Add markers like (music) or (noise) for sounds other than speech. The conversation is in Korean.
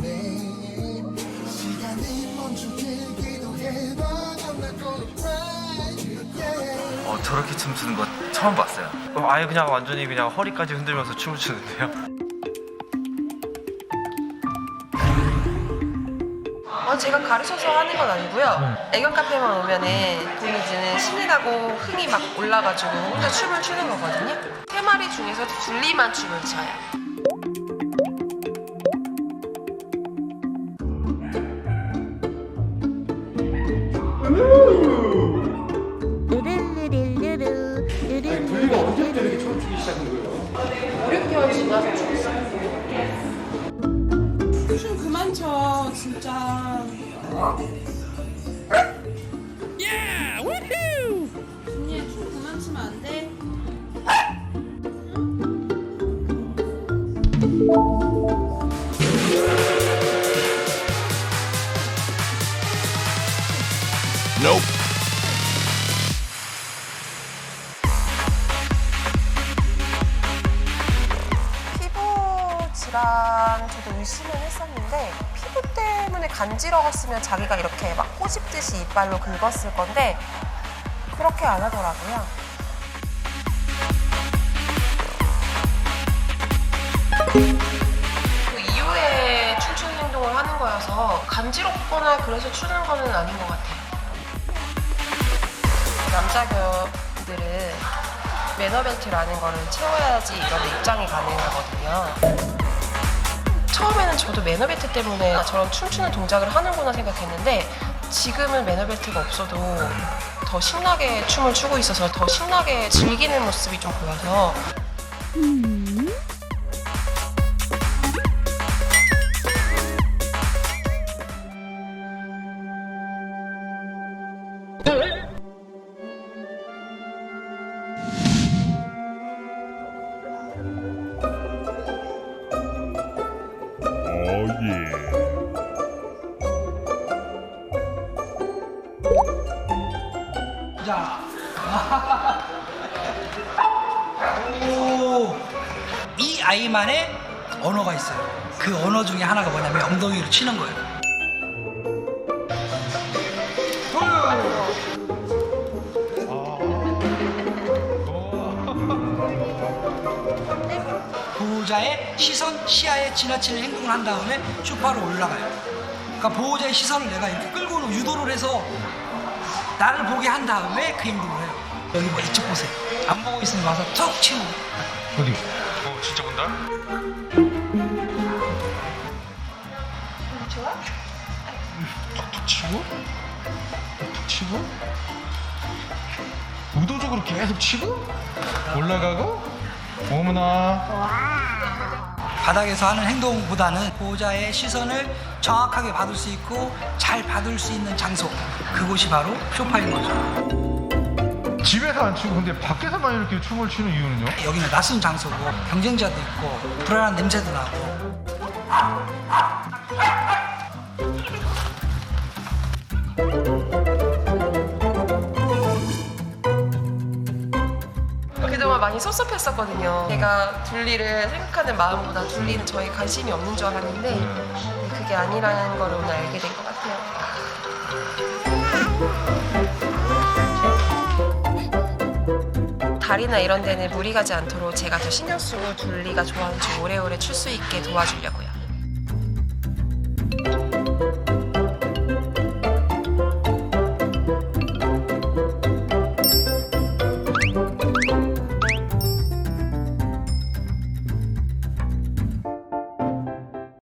내 시간이 멈추길 기도해봐 어 저렇게 춤추는 거 처음 봤어요. 어, 아예 그냥 완전히 그냥 허리까지 흔들면서 춤을 추는데요. 어, 제가 가르쳐서 하는 건 아니고요. 음. 애견 카페만 오면은 고니즈는 신이 나고 흥이 막 올라가지고 혼자 춤을 추는 거거든요. 세 마리 중에서 둘리만 춤을 춰요. 춤 그만 춰 진짜. 언니 춤 그만 추면 안 돼? 피 질환 저도 의심을 했었는데 피부 때문에 간지러웠으면 자기가 이렇게 막 꼬집듯이 이빨로 긁었을 건데 그렇게 안 하더라고요. 그 이후에 춤추는 행동을 하는 거여서 간지럽거나 그래서 추는 거는 아닌 것 같아요. 남자 교들은 매너벨트라는 거를 채워야지 이런 데 입장이 가능하거든요. 처음에는 저도 매너벨트 때문에 저런 춤추는 동작을 하는구나 생각했는데 지금은 매너벨트가 없어도 더 신나게 춤을 추고 있어서 더 신나게 즐기는 모습이 좀 보여서 Oh yeah. (laughs) 자. 오. 이 아이만의 언어가 있어요. 그 언어 중에 하나가 뭐냐면 엉덩이로 치는 거예요. 보호자의 시선, 시야에 지나치는 행동을 한 다음에 쇼파로 올라가요. 그러니까 보호자의 시선을 내가 이렇게 끌고 유도를 해서 나를 보게 한 다음에 그 행동을 해요. 여기 뭐 이쪽 보세요. 안 보고 있으면 와서 툭 치고. 어디? 어 진짜 본다? 툭툭 치고? 툭툭 치고? 의도적으로 계속 치고? 올라가고? 어머나 바닥에서 하는 행동보다는 보호자의 시선을 정확하게 받을 수 있고 잘 받을 수 있는 장소. 그곳이 바로 쇼파인 거죠. 집에서 안 추고 근데 밖에서만 이렇게 춤을 추는 이유는요? 여기는 낯선 장소고 경쟁자도 있고 불안한 냄새도 나고 그동안 많이 섭섭했었거든요. 제가 둘리를 생각하는 마음보다 둘리는 저에 관심이 없는 줄 알았는데 네, 그게 아니라는 걸 오늘 알게 된 것 같아요. 다리나 이런 데는 무리 가지 않도록 제가 더 신경 쓰고 둘리가 좋아하는지 오래오래 출 수 있게 도와주려고